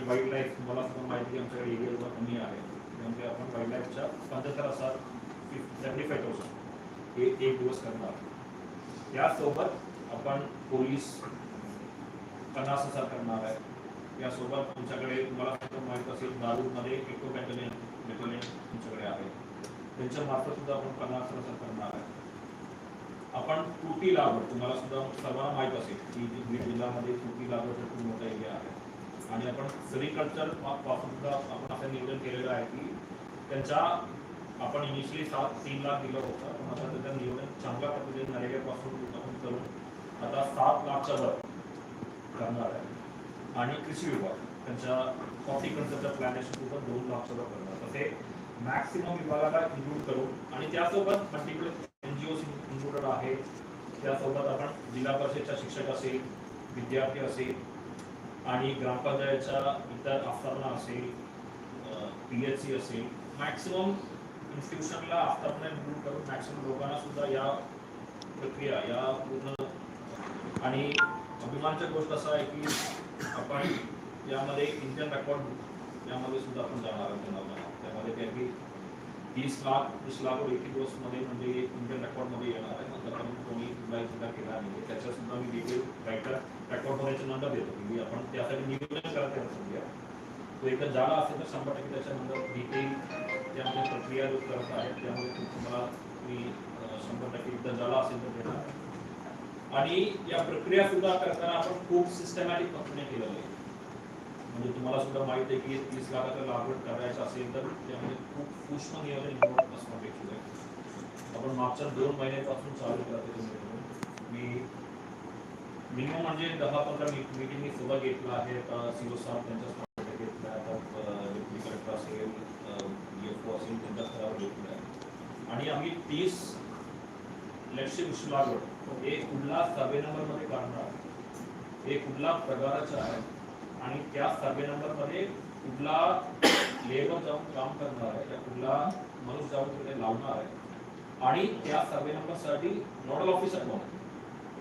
आणि wild life तुम्हाला पण माहिती आमच्याकडे एरिया कमी आहे. त्यामुळे आपण वाईल्ड लाईफच्या पंच्याहत्तर हजार सेव्हन्टी फाय थाउजंड हे एक दिवस करणार. त्यासोबत आपण पोलीस पन्नास हजार करणार आहे. यासोबत तुमच्याकडे तुम्हाला सुद्धा माहीत असेल दारूमध्ये इको बॅटलियन बॅटलियन तुमच्याकडे आहे. त्यांच्या मार्फत सुद्धा आपण पन्नास हजार करणार आहे. आपण तुटी लागवड तुम्हाला सुद्धा सर्वांना माहीत असेल की बीड जिल्ह्यामध्ये तुटी लागवड खूप मोठा एरिया आहे. आणि आपण सेरिकल्चरपासून सुद्धा आपण असं नियोजन केलेलं आहे की त्यांच्या आपण इनिशियली सात तीन लाख दिलं होतं. पण आता त्याचं नियोजन चांगल्या पद्धतीने नरेगापासून आपण करून आता सात लाखच्या वर करणार आहे. आणि कृषी विभाग त्यांच्या हॉर्टिकल्चरच्या प्लॅनेशन सुद्धा दोन लाखच्या वर करणार. तसे मॅक्सिमम विभागाला इन्क्लूड करून आणि त्यासोबत particular N G O included आहे त्यासोबत आपण जिल्हा परिषदच्या शिक्षक असेल विद्यार्थी असेल आणि ग्रामपंचायतच्या इतर आस्थापना असेल पी एच सी असेल मॅक्सिमम इन्स्टिट्यूशनला आस्थापना इन्क्लूड करून मॅक्सिमम लोकांना सुद्धा या प्रक्रिया या पूर्ण आणि अभिमानची गोष्ट असं आहे की आपण यामध्ये इंडियन रेकॉर्ड यामध्ये सुद्धा आपण जाणार आहोत. त्यामध्ये काय की तीस लाख वीस लाख एकी दिवसमध्ये म्हणजे रेकॉर्ड रेकॉर्डमध्ये येणार आहे. आतापर्यंत कोणी कुठलाही सुद्धा केला नाही. त्याच्या सुद्धा मी डिटेल रायटर रेकॉर्ड होण्याचे नंतर देतो. की आपण त्यासाठी नियोजन करत सध्या. तो एकदा झाला असेल तर शंभर टक्के त्याच्यानंतर डिटेल त्यामध्ये प्रक्रिया जो करत आहे त्यामुळे तुम्हाला मी शंभर टक्के एकदा झाला असेल तर देणार. आणि या प्रक्रिया सुद्धा करताना आपण खूप सिस्टमॅटिक पद्धतीने केलेलं आहे. म्हणजे तुम्हाला सुद्धा माहिती आहे की तीस लाखाचं लागवड करायचं असेल तर त्यामध्ये खूप उष्ण नियोजन involved असणं अपेक्षित आहे. आपण मागच्या दोन महिन्यापासून चालू करत मी मिनिमम म्हणजे दहा पंधरा मीटिंग मी सुद्धा घेतला आहे. आता सीओ साहेब त्यांच्या स्तरावर घेतला आहे. आता डेप्युटी कलेक्टर असेल एफ ओ असेल त्यांच्या स्तरावर घेतला आहे. आणि आम्ही तीस लक्ष उष्ण लागवड हे कुठला सर्वे नंबरमध्ये काढणार? हे कुठला प्रकाराचा आहे? आणि त्या सर्वे नंबरमध्ये कुठला लेबर जाऊन काम करणार आहे त्या कुठला मनुष्य जाऊन तिथे लावणार आहे. आणि त्या सर्वे नंबरसाठी नोडल ऑफिसर कोण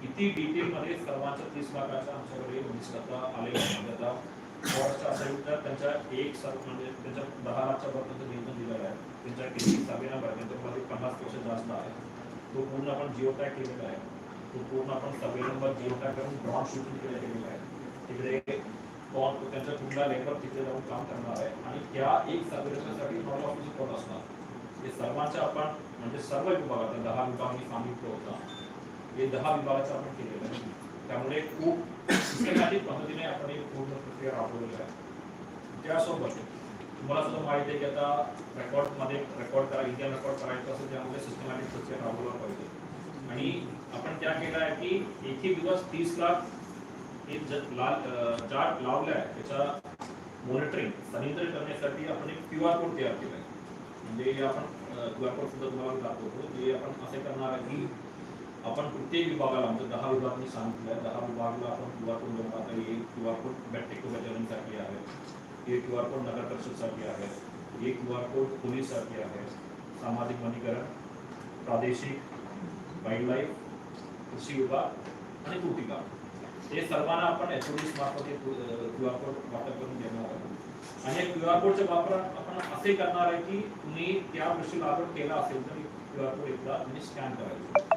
किती डिटेल मध्ये सर्वांच्या तीस लाखाच्या आमच्याकडे लिस्ट आता आता असेल तर त्यांच्या एक सर्व म्हणजे त्यांच्या दहा लाखच्या वर त्यांचं नियोजन दिलेलं आहे. त्यांच्या किती सर्वे नंबर आहे त्यांच्यामध्ये पन्नासपेक्षा जास्त आहे तो पूर्ण आपण जिओ टॅग केलेला आहे. तो पूर्ण आपण सर्वे नंबर जिओ टॅग करून ड्रॉन शूटिंग केलेला आहे. तिकडे कोण त्यांच्या कुठला लेबर तिथे जाऊन काम करणार आहे. आणि त्या एक सर्वे नंबरसाठी नॉन ऑफिस कोण असणार? हे सर्वांच्या आपण म्हणजे सर्व विभागात दहा विभाग मी सांगितलं होतं. हे दहा विभागाचं आपण केलेलं आहे. त्यामुळे खूप सिस्टमॅटिक पद्धतीने आपण एक पूर्ण प्रक्रिया राबवलेली आहे. त्यासोबत तुम्हाला सुद्धा माहिती आहे की आता रेकॉर्डमध्ये रेकॉर्ड करा इंडियन रेकॉर्ड करायचं असेल त्यामध्ये सिस्टमॅटिक प्रक्रिया राबवला पाहिजे. आणि आपण त्या केलं आहे की एकही दिवस तीस लाख हे लाल चार्ट लावलं आहे त्याच्या मॉनिटरिंग सॅनिटरी करण्यासाठी आपण एक क्यू आर कोड तयार केला आहे म्हणजे आपण क्यू आर कोड सुद्धा तुम्हाला दाखवतो जे आपण असे करणार आहे की आपण प्रत्येक विभागाला म्हणजे दहा विभाग मी सांगितलं आहे दहा विभागाला आपण क्यू आर कोड बनवणार तर एक क्यू आर कोड बॅटेको बॅटलियनसाठी आहे एक क्यू आर कोड नगर परिषदसाठी आहे एक क्यू आर कोड पोलीससाठी आहे सामाजिक वनीकरण प्रादेशिक वाईल्ड लाईफ कृषी विभाग आणि कृती विभाग. हे सर्वांना आपण एच मार्फत हे क्यू आर कोड वाटप करून देणार आहोत. आणि या क्यू आर कोडचा वापर आपण असे करणार आहे की तुम्ही त्या गोष्टी लागवड केला असेल तर क्यू आर कोड एकदा तुम्ही स्कॅन करायचं.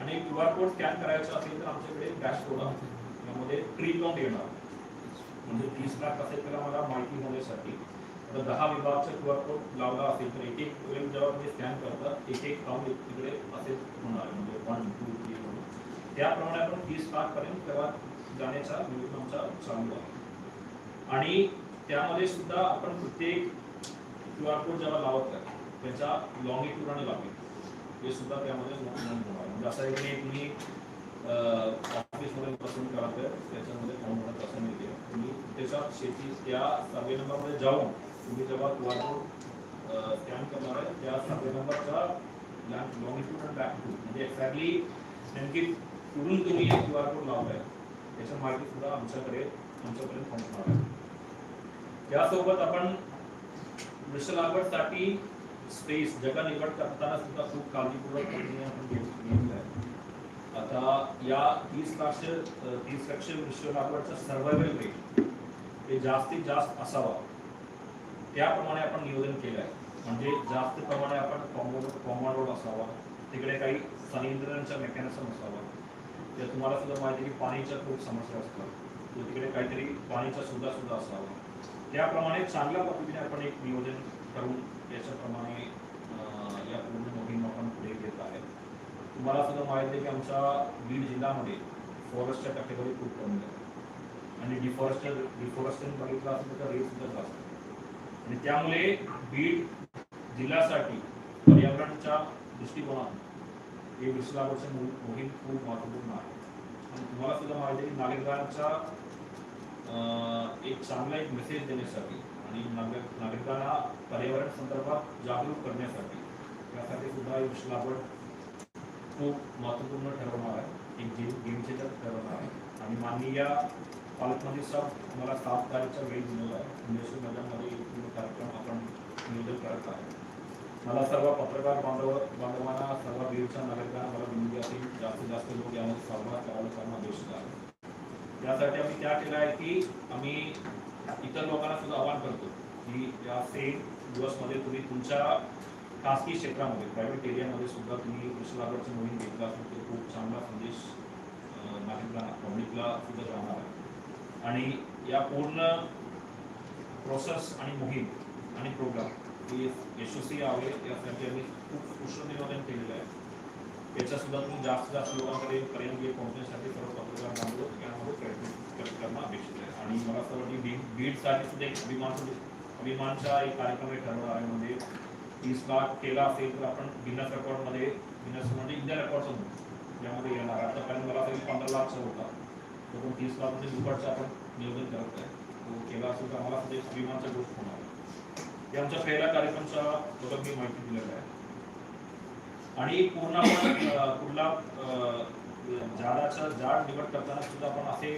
आणि क्यू आर कोड स्कॅन करायचा असेल तर आमच्याकडे डॅशबोर्ड आहे. यामध्ये ट्री काउंट येणार म्हणजे तीस लाख असेल तर आम्हाला माहिती होण्यासाठी. आता दहा विभागाचा क्यू आर कोड लावला असेल तर एक एक जेव्हा तुम्ही स्कॅन करतात एक एक काउंट तिकडे असेच होणार म्हणजे वन टू थ्री त्याप्रमाणे आपण तीस लाखपर्यंत तेव्हा जाण्याचा नियोजन आमचा चालू आहे. आणि त्यामध्ये सुद्धा आपण प्रत्येक क्यू आर कोड जेव्हा लावत आहे त्याचा लॉंगिट्यूड आणि लावी हे सुद्धा त्यामध्ये नोंद होणार म्हणजे असं आहे की तुम्ही ऑफिसमध्ये पसंत करत आहे त्याच्यामध्ये फॉर्म भरत असं मिळते तुम्ही त्याच्या शेती त्या सर्वे नंबरमध्ये जाऊन तुम्ही जेव्हा क्यू आर कोड स्कॅन करणार आहे त्या सर्वे नंबरचा लॉंगिट्यूड आणि लॅटिट्यूड म्हणजे एक्झॅक्टली नेमकी कुठून तुम्ही क्यू आर कोड लावलाय त्याच्या माहिती सुद्धा आमच्याकडे आमच्यापर्यंत पोहोचणार आहे. त्यासोबत आपण वृक्ष लागवडसाठी स्पेस जगा निवड करताना सुद्धा खूप काळजीपूर्वक आपण आहे. आता या तीस लाख तीस लक्ष वृक्ष लागवडचा सर्वायवल रेट हे जास्तीत जास्त असावा. त्याप्रमाणे आपण नियोजन केलं आहे. म्हणजे जास्त प्रमाणे आपण कॉम्पाऊंड रोड असावा. तिकडे काही संनियंत्रणाचा मेकॅनिझम असावा तर तुम्हाला सुद्धा माहिती आहे की पाणीच्या खूप समस्या असतात. तर तिकडे काहीतरी पाणीचा सुद्धा सुद्धा असावा. त्याप्रमाणे चांगल्या पद्धतीने आपण एक नियोजन करून याच्याप्रमाणे या पूर्ण मोहीम आपण पुढे घेत आहे. तुम्हाला सुद्धा माहिती आहे की आमच्या बीड जिल्ह्यामध्ये फॉरेस्टच्या टक्केवारी खूप कमी आहे. आणि डिफॉरेस्टर डिफॉरेस्टेशन बघितलं असेल तर रेट सुद्धा जास्त आणि त्यामुळे बीड जिल्ह्यासाठी पर्यावरणाच्या दृष्टिकोनातून हे विश्वासाची मोहीम खूप महत्त्वपूर्ण आहे. आणि तुम्हाला सुद्धा माहिती आहे की नागरिकांचा एक चांगला एक मेसेज देण्यासाठी आणि नागरिक नागरिकांना पर्यावरण संदर्भात जागरूक करण्यासाठी यासाठी सुद्धा एक विश्लाभर खूप महत्त्वपूर्ण ठरवणार आहे. एक गेम गेम चेंजर ठरवणार आहे. आणि माननीय पालकमंत्री साहेब मला सात तारीखचा वेळ दिलेला आहे. उन्नीसशे नव्याण्णवमध्ये कार्यक्रम आपण नियोजन करत आहे मला सर्व पत्रकार बांधव बांधवांना सर्व बीडच्या नागरिकांना मला विनंती असेल जास्तीत जास्त लोक यामध्ये सहभाग करावे कारण अपेक्षित आहे. त्यासाठी आम्ही त्या केलं आहे की आम्ही इतर लोकांना सुद्धा आवाहन करतो की या सेम दिवसमध्ये तुम्ही तुमच्या खासगी क्षेत्रामध्ये प्रायव्हेट एरियामध्ये सुद्धा तुम्ही कृषी मोहीम घेतला असेल तर खूप चांगला संदेश नागरिकांना पब्लिकला सुद्धा जाणार आहे. आणि या पूर्ण प्रोसेस आणि मोहीम आणि प्रोग्राम हे यशस्वी यावे यासाठी आम्ही खूप उष्ण नियोजन केलेलं आहे याचा सुद्धा तुम्ही जास्तीत जास्त लोकांकडे पर्यंत पोहोचण्यासाठी सर्व पत्रकार बांधव यामध्ये प्रयत्न करणं अपेक्षित आहे आणि मला असं वाटतं बीड बीडसाठी सुद्धा एक अभिमान अभिमानचा एक कार्यक्रम हे ठरवला आहे म्हणजे तीस लाख केला असेल तर आपण गिनस रेकॉर्डमध्ये गिनस म्हणजे इंडिया रेकॉर्डचं यामध्ये येणार आहे. कारण मला तरी पंधरा लाखचा होता तो पण तीस लाख म्हणजे दुप्पटचं आपण नियोजन करत आहे तो केला असेल तर आम्हाला सुद्धा एक अभिमानचा गोष्ट होणार हे आमच्या पहिल्या कार्यक्रमचा बद्दल मी माहिती दिलेला आहे. आणि पूर्ण कुठला अं, झाडाचं झाड निवड करताना सुद्धा आपण असे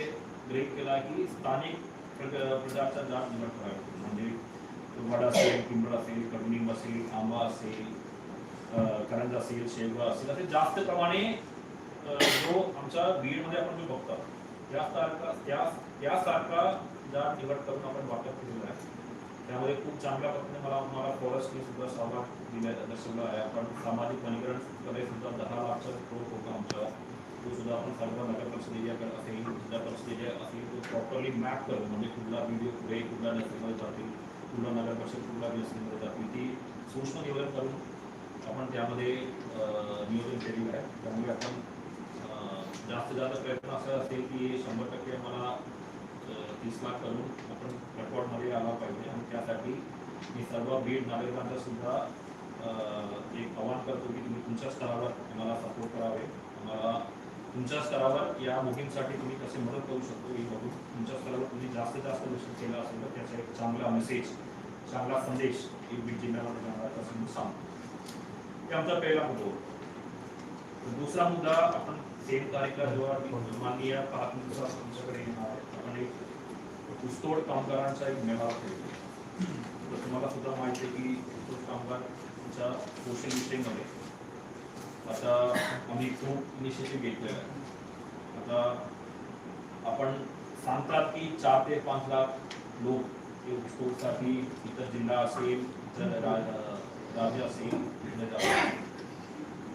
ग्रहित केला की स्थानिक प्रकारचा झाड निवड करावी. म्हणजे वड असेल पिंपळ असेल कडुनिंब असेल आंबा असेल करंज असेल शेवगा असेल असे जास्त प्रमाणे जो आमच्या बीडमध्ये आपण जो बघतो त्यासारखा त्या त्यासारखा झाड निवड करून आपण वाटप केलेला आहे. त्यामध्ये खूप चांगल्या पद्धतीने मला मला फॉरेस्टने सुद्धा सहभाग दिला दर्शवला आहे. आपण सामाजिक वनीकरणकडे सुद्धा दहा लाखचा स्त्रोत होता आमचा. तो सुद्धा आपण सर्व नगर परिषद एरियाकडे असेल जिल्हा परिषद एरिया असेल तो प्रॉपरली मॅप करून म्हणजे कुठला व्हिडिओ पुढे कुठला नर्सरीमध्ये जातील कुठला नगर परिषद कुठला नर्सरीमध्ये जातील ती सूक्ष्म नियोजन करून आपण त्यामध्ये नियोजन केलेलं आहे. त्यामुळे आपण जास्तीत जास्त प्रयत्न असा असेल की शंभर टक्के मला तीस लाख करून आपण रेकॉर्डमध्ये आला पाहिजे. आणि त्यासाठी मी सर्व बीड नागरिकांचा सुद्धा एक आवाहन करतो की तुम्ही तुमच्या स्तरावर आम्हाला सपोर्ट करावे. आम्हाला तुमच्या स्तरावर या मोहीमसाठी तुम्ही कसे मदत करू शकतो हे बघून तुमच्या स्तरावर तुम्ही जास्तीत जास्त लक्ष केलं असेल तर त्याचा एक चांगला मेसेज चांगला संदेश एक बीड जिल्ह्यामध्ये जाणार आहे असं मी सांगतो. हे आमचा पहिला मुद्दा होता. दुसरा मुद्दा आपण सेम तारीखला जेव्हा माननीय पालकमंत्री साहेब तुमच्याकडे येणार ऊसतोड कामगारांचा एक मेळावा ठेवतो तर तुम्हाला सुद्धा माहिती आहे की ऊसतोड कामगारच्या सोशल विषयमध्ये आता आम्ही खूप इनिशिएटिव्ह घेतलेला आहे. आता आपण सांगतात की चार ते पाच लाख लोक हे ऊसतोडसाठी इतर जिल्हा असेल इतर राज्य असेल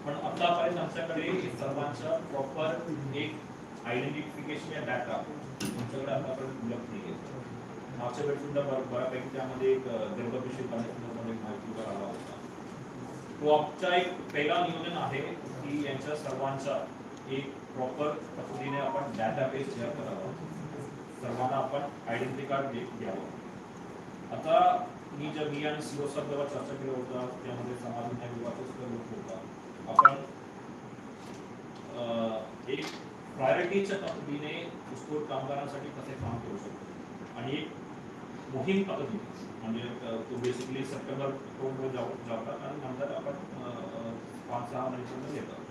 पण आतापर्यंत आमच्याकडे सर्वांचा प्रॉपर एक आयडेंटिफिकेशन या डाटा तुमच्याकडे आतापर्यंत उपलब्ध नाही आहे मागच्या वेळेस सुद्धा बऱ्यापैकी त्यामध्ये एक गर्भपिशवी करण्यासंदर्भात एक माहिती आला होता. तो एक पहिला नियोजन आहे की यांच्या सर्वांचा एक प्रॉपर पद्धतीने आपण डाटाबेस तयार करावा. सर्वांना आपण आयडेंटिटी कार्ड द्यावं. आता मी ज्या मी आणि सीओ साहेब जेव्हा चर्चा केलं होतं त्यामध्ये समाज न्याय विभागाचा सुद्धा होता. आपण एक प्रायोरिटीच्या पद्धतीने ऊसतोड कामगारांसाठी कसे काम करू शकतो? आणि एक मोहीम पद्धतीने म्हणजे तो बेसिकली सप्टेंबर ऑक्टोबर जाऊ जातात आणि नंतर आपण पाच सहा महिन्यापर्यंत येतात.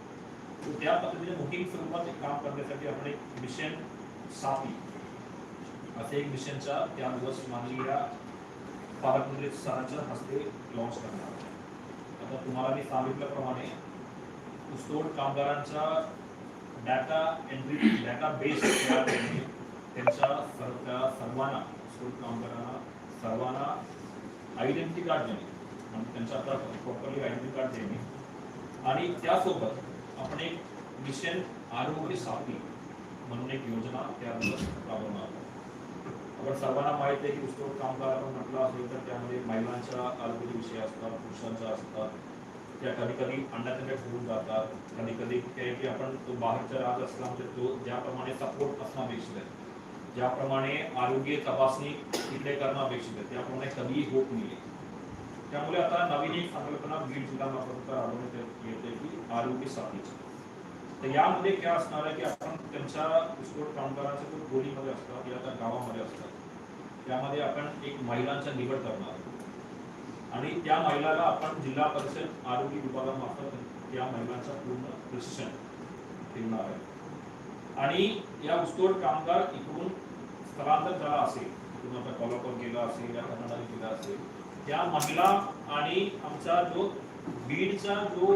तर त्या पद्धतीने मोहीम स्वरूपात एक काम करण्यासाठी आपण एक मिशन साथी असे एक मिशनचा त्या दिवस माननीय पालकमंत्री सरांच्या हस्ते लॉन्च करणार आता तुम्हाला मी सांगितल्याप्रमाणे ऊसतोड कामगारांच्या डाटा एंट्री डाटा बेस तयार करणे त्यांचा सर्व त्या सर्वांना स्कूल कामगारांना सर्वांना आयडेंटिटी कार्ड देणे. म्हणजे त्यांचा आता प्रॉपरली आयडेंटिटी कार्ड देणे. आणि त्यासोबत आपण एक मिशन आरोग्य साथी म्हणून एक योजना त्याबद्दल राबवणार आहोत. आपण सर्वांना माहिती आहे की ऊसतोड कामगार आपण म्हटलं असेल तर त्यामध्ये महिलांच्या आरोग्य विषय असतात पुरुषांचा असतात. त्या कधी कधी अंडातंड ठेवून जातात. कधी कधी काय की आपण तो बाहेरच्या राहत असला म्हणजे तो ज्याप्रमाणे सपोर्ट असणं अपेक्षित आहे. ज्याप्रमाणे आरोग्य तपासणी तिकडे करणं अपेक्षित आहे. त्याप्रमाणे कधीही होत नाही त्यामुळे आता नवीन एक संकल्पना बीड जिल्हा मार्फत राबवण्यात येते की आरोग्य साथीची तर यामध्ये काय असणार आहे की आपण त्यांच्या विस्फोट कामगारांच्या गोलीमध्ये असतात या त्या गावामध्ये असतात त्यामध्ये आपण एक महिलांचा निवड करणार. आणि त्या महिलाला आपण जिल्हा परिषद आरोग्य विभागामार्फत त्या महिलांचा पूर्ण प्रशिक्षण ठेवणार आहे आणि या ऊसतोड कामगार इकडून स्थलांतर झाला असेल इकडून आता कोल्हापूर गेला असेल या कर्नाटक गेला असेल त्या महिला आणि आमचा जो बीडचा जो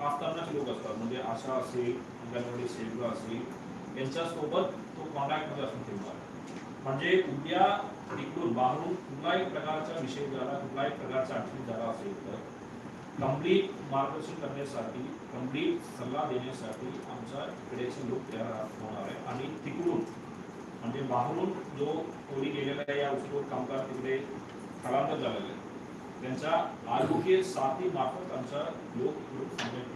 आस्थानाचे लोक असतात म्हणजे आशा असेल अंगणवाडी सेविका असेल यांच्यासोबत तो कॉन्टॅक्टमध्ये असून ठेवणार आहे. म्हणजे उद्या इकडून बाहेरून कुठलाही प्रकारचा विषय झाला कुठलाही प्रकारचा अडचण झाला असेल तर कंप्लीट मार्गदर्शन करण्यासाठी कंप्लीट सल्ला देण्यासाठी आमच्या इकडेचे लोक तयार होणार आहे आणि तिकडून म्हणजे बाहेरून जो कोणी गेलेला आहे या ऊसतोड कामगार तिकडे स्थलांतर झालेले आहे त्यांच्या आरोग्य साथी मार्फत आमचा लोक इकडून समजून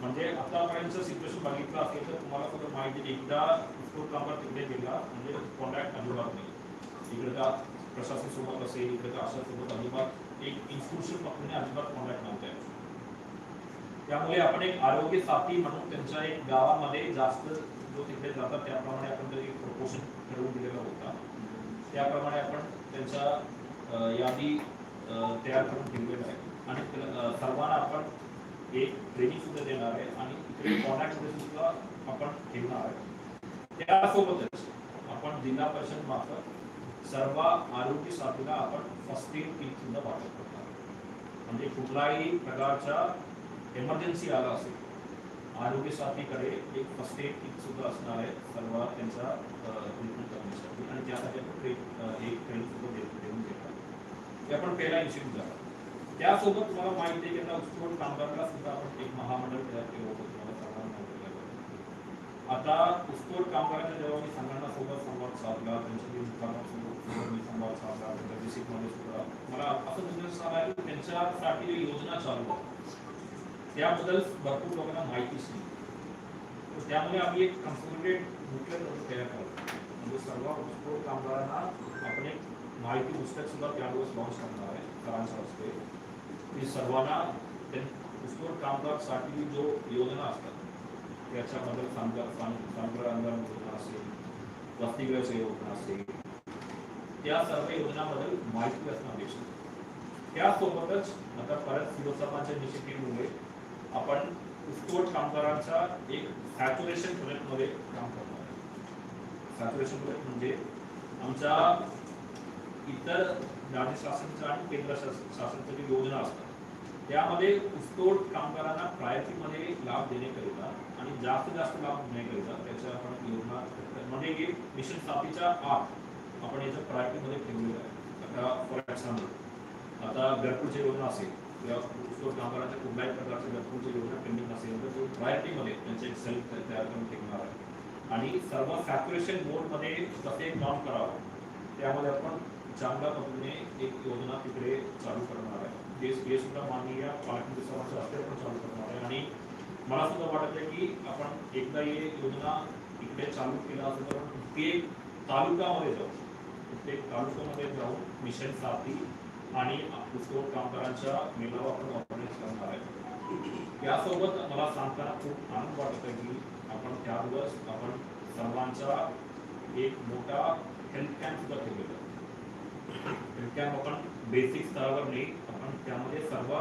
म्हणजे आतापर्यंतचं सिच्युएशन बघितलं असेल तर तुम्हाला फक्त माहिती एकदा उत्सव कामगार तिकडे गेला म्हणजे कॉन्टॅक्ट अजिबात नाही. इकडे का प्रशासन सोबत असेल इकडे का आशा सोबत अजिबात एक इन्स्टिट्यूशन पकडणे अजिबात कॉन्टॅक्ट नव्हते. त्यामुळे आपण एक आरोग्य साथी म्हणून त्यांच्या एक गावामध्ये जास्त जो तिकडे जातात त्याप्रमाणे आपण तरी प्रपोशन ठरवून दिलेला होता. त्याप्रमाणे आपण त्यांच्या यादी तयार करून ठेवलेला आहे. आणि सर्वांना आपण एक ट्रेनिंग सुद्धा देणार आहे आणि इकडे कॉन्टॅक्टमध्ये सुद्धा आपण ठेवणार आहे. त्यासोबतच आपण जिल्हा परिषद मार्फत सर्व आरोग्य साथीला आपण फर्स्ट एड किट सुद्धा वाटप करतो म्हणजे कुठलाही प्रकारचा एमर्जन्सी आला असेल आरोग्य साथीकडे एक फर्स्ट एड किट सुद्धा असणार आहे सर्व त्यांचा ट्रीटमेंट करण्यासाठी. आणि त्यासाठी आपण ट्रेन एक ट्रेनिंग सुद्धा देऊन देतात ते आपण पहिला इन्स्टिट्यूट झाला. त्यासोबत तुम्हाला माहिती आहे की आता ऊसतोड कामगाराला सुद्धा आपण एक महामंडळ तयार केलं होतं तुम्हाला सर्वांना माहिती आहे. आता ऊसतोड कामगारांच्या जेव्हा मी संघटनासोबत संवाद साधला त्यांच्या दुकानासोबत मी संवाद साधला त्यांच्या डिस्ट्रिक्टमध्ये सुद्धा. मला असं तुझं सांगायला की त्यांच्यासाठी योजना चालू आहे त्याबद्दल भरपूर लोकांना माहितीच नाही. तर त्यामुळे आम्ही एक कन्सल्टेड बुकलेट तयार करतो. म्हणजे सर्व ऊसतोड कामगारांना आपण एक माहिती पुस्तक सुद्धा त्यावेळेस लॉन्च करणार आहे सरांच्या हस्ते. की सर्वांना त्या कामगारसाठी जो योजना असतात त्याच्याबद्दल सांगा सांगणार योजना असेल वसतिगृह योजना असेल त्या सर्व योजनाबद्दल माहिती असणं अपेक्षित त्यासोबतच आता परत शिवसभाच्या निश्चितीमुळे आपण ऊसतोड कामगारांचा एक सॅच्युरेशन प्रोजेक्टमध्ये काम करणार आहे. सॅच्युरेशन प्रोजेक्ट म्हणजे आमच्या इतर राज्य शासनाच्या आणि केंद्र शास- शासनाच्या योजना असतात. त्यामध्ये ऊसतोड कामगारांना प्रायोरिटीमध्ये लाभ देण्याकरिता आणि जास्त जास्त लाभ देण्याकरिता त्याच्या आपण योजना म्हणजे की मिशन साथीच्या आत आपण याच्या प्रायोरिटीमध्ये ठेवलेलं आहे. आता फॉर एक्झाम्पल आता घरकुलची योजना असेल किंवा ऊसतोड कामगारांच्या कुठल्याही प्रकारच्या घरकुलची योजना पेंडिंग असेल तर तो प्रायोरिटीमध्ये त्यांचे एक सेल तयार करून ठेवणार आहे. आणि सर्व सॅच्युरेशन मोडमध्ये कसे काम करावं त्यामध्ये आपण चांगल्या पद्धतीने एक योजना तिकडे चालू करणार आहे. जे हे सुद्धा माननीय पालकमंत्री सभाच्या हस्ते आपण चालू करणार आहे. आणि मला सुद्धा वाटत आहे की आपण एकदा ही योजना इकडे चालू केला असेल तर प्रत्येक तालुक्यामध्ये जाऊ. प्रत्येक तालुक्यामध्ये जाऊन मिशन साथी आणि ऊसतोड कामगारांच्या मेळावा आपण ऑर्गनाईज करणार आहे. यासोबत मला सांगताना खूप आनंद वाटत आहे की आपण त्या दिवस आपण सर्वांचा एक मोठा हेल्थ कॅम्प सुद्धा ठेवलेला त्या आपण बेसिक स्तरावर नाही आपण त्यामध्ये सर्व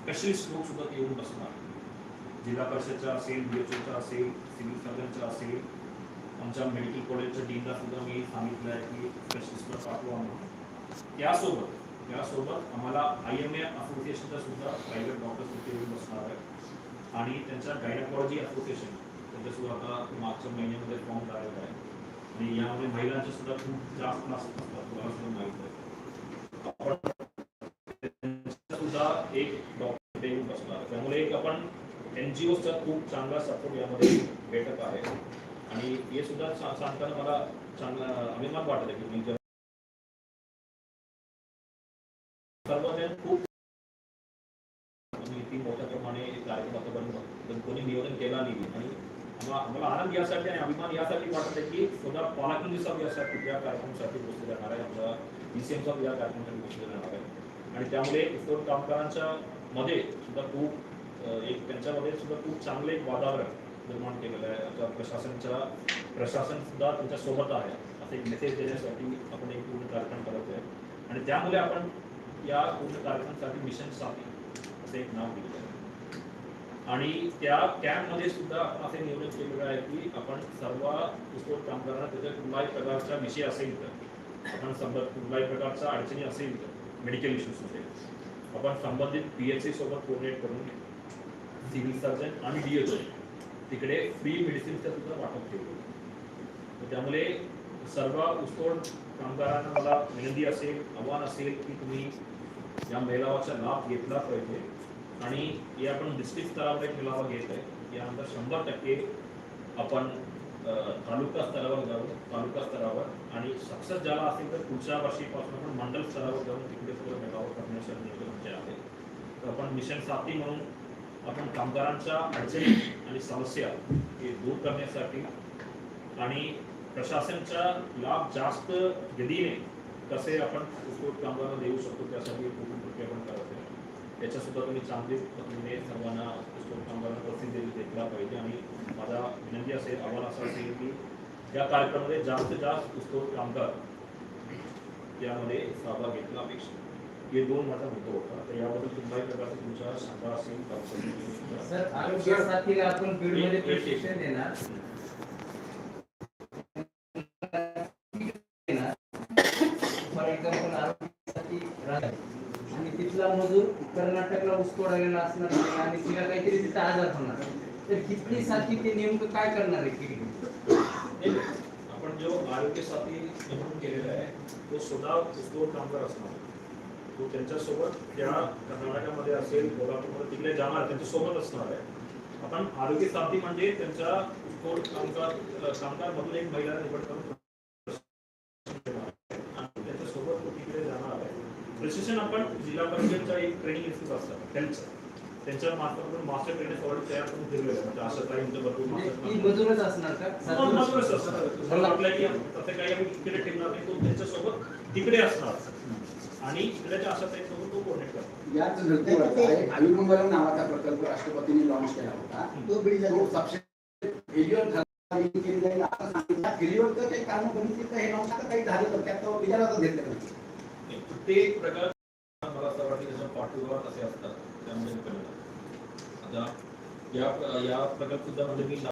स्पेशलिस्ट लोक सुद्धा येऊन बसणार. जिल्हा परिषदचा असेल बी एच ओचा असेल सिव्हिल सर्जनचा असेल आमच्या मेडिकल कॉलेजच्या डीनला सुद्धा मी सांगितलं आहे की स्पेशलिस्टला पाठवू म्हणून. त्यासोबत त्यासोबत आम्हाला आय एम ए असोसिएशनचा सुद्धा प्रायव्हेट डॉक्टर्स तिथे येऊन बसणार आहे आणि त्यांच्या गायनकॉलॉजी असोसिएशन त्यांच्यासुद्धा आता मागच्या महिन्यामध्ये फॉर्म झालेला आहे. आणि यामध्ये महिलांचे सुद्धा खूप जास्त क्लासेस असतात तुम्हाला सुद्धा माहीत आहे सुद्धा एक डॉक्टर देऊन बसणार. त्यामुळे एक आपण एनजीओचा खूप चांगला सपोर्ट यामध्ये भेटत आहे. आणि हे सुद्धा सांगताना मला चांगला अभिमान वाटत आहे की मी जेव्हा सर्वजण खूप आम्ही इथे मोठ्या प्रमाणे कार्यक्रम आतापर्यंत पण कोणी नियोजन केला नाही आणि आम्हाला आम्हाला आनंद यासाठी आणि अभिमान यासाठी वाटत आहे की स्वतः पालकांनी सब यासाठी या कार्यक्रमासाठी बसले जाणार आहे आपला डीसीएम सब या कार्यक्रमासाठी बसले जाणार आहे आणि त्यामुळे ऊसतोड कामगारांच्या मध्ये सुद्धा खूप एक त्यांच्यामध्ये सुद्धा खूप चांगले एक वातावरण निर्माण केलेलं आहे. आता प्रशासनच्या प्रशासन सुद्धा त्यांच्यासोबत आहे. असं एक मेसेज देण्यासाठी आपण एक पूर्ण कार्यक्रम करत आहे. आणि त्यामुळे आपण या पूर्ण कार्यक्रमासाठी मिशन साथी असे एक नाव दिलेलं आहे. आणि त्या कॅम्पमध्ये सुद्धा आपण असे नियोजन केलेलं आहे की आपण सर्व ऊसतोड कामगारांना त्याच्या कुठलाही प्रकारचा विषय असेल तर आपण संबंध कुठलाही प्रकारचा अडचणी असेल तर मेडिकल इश्यूजमध्ये आपण संबंधित पी एच सीसोबत कोऑर्डिनेट करून सिव्हिल सर्जन आणि डी डीएचओ तिकडे फ्री मेडिसिनचं सुद्धा वाटप केलं त्यामुळे सर्व उसतोड कामगारांना मला विनंती असेल आव्हान असेल की तुम्ही या मेळाव्याचा लाभ घेतला पाहिजे. आणि हे आपण डिस्ट्रिक्ट स्तरावर एक मेळावा घेत आहे यानंतर शंभर टक्के आपण तालुका स्तरावर जाऊ तालुका स्तरावर. आणि सक्सेस झाला असेल तर पुढच्या वर्षीपासून आपण मंडल स्तरावर जाऊन तिकडे सगळं मेळावा करण्याचे नियोजन आमचे आहे. तर आपण मिशन साथी म्हणून आपण कामगारांच्या अडचणी आणि समस्या हे दूर करण्यासाठी आणि प्रशासनचा लाभ जास्त गतीने कसे आपण ऊसतोड कामगारांना देऊ शकतो त्यासाठी आपण करत आहे. त्याच्या सुद्धा तुम्ही चांगली पद्धतीने सर्वांना ऊसतोड कामगारांना प्रसिद्धी घेतला पाहिजे आणि माझा विनंती असेल आव्हान असं असेल की या कार्यक्रमामध्ये जास्तीत जास्त ऊसतोड कामगार यामध्ये सहभाग घेतला अपेक्षित हे दोन माझा मुद्दा होता तर याबद्दल कुठल्याही प्रकारचा तुमच्या शंका असेल सर आरोग्यासाठी आपण बीडमध्ये प्रशिक्षण देणार देणार. फॉर एक्झाम्पल आरोग्यासाठी. आणि तिथला मजूर कर्नाटकला ऊसतोड आलेला असणार नाही आणि तिला काहीतरी तिथं आजार होणार. तर किती साथी ते नेमकं काय करणार आहे किती आपण जो आरोग्य साथी नेमून केलेला आहे तो स्वतः उसकोड कामगार असणार. तो त्यांच्यासोबत त्या कर्नाटकामध्ये असेल कोल्हापूरमध्ये तिकडे जाणार त्यांच्यासोबत असणार आहे. आपण आरोग्य साथी म्हणजे त्यांच्या उसकोड कामगार कामगार मधून एक महिला निवड करून आणि त्याच्यासोबत तो तिकडे जाणार आहे आपण जिल्हा परिषदच्या एक ट्रेनिंग इन्स्टिट्यूट असतात त्यांचं. त्यांच्या मार्फत मास्टर ट्रेनर्स ऑलरेडी तयार करून दिलेले आहे. म्हणजे असं काही तुमचं भरपूर म्हणजे मास्टर ती मजूरच असणार का? हो, मजूरच असणार. समजा आपल्या की तसं काही आम्ही तिकडे ठेवणार नाही तो त्यांच्यासोबत तिकडे असणार. आणि इकडेच्या अशा टाईप सोबत तो कोऑर्डिनेट करतो याच अभिमंगलम नावाचा प्रकल्प राष्ट्रपतींनी लॉन्च केला होता. तो तो सक्षम फेल्युअर ठरला केली जाईल आता सांगितलं ते कारण हे नव्हतं. काही झालं तर त्यात तो विचारातच घेतलं नाही. प्रत्येक प्रकार मला असं वाटतं त्याच्या सुद्धा. या या प्रकल्प सुद्धा म्हणजे मी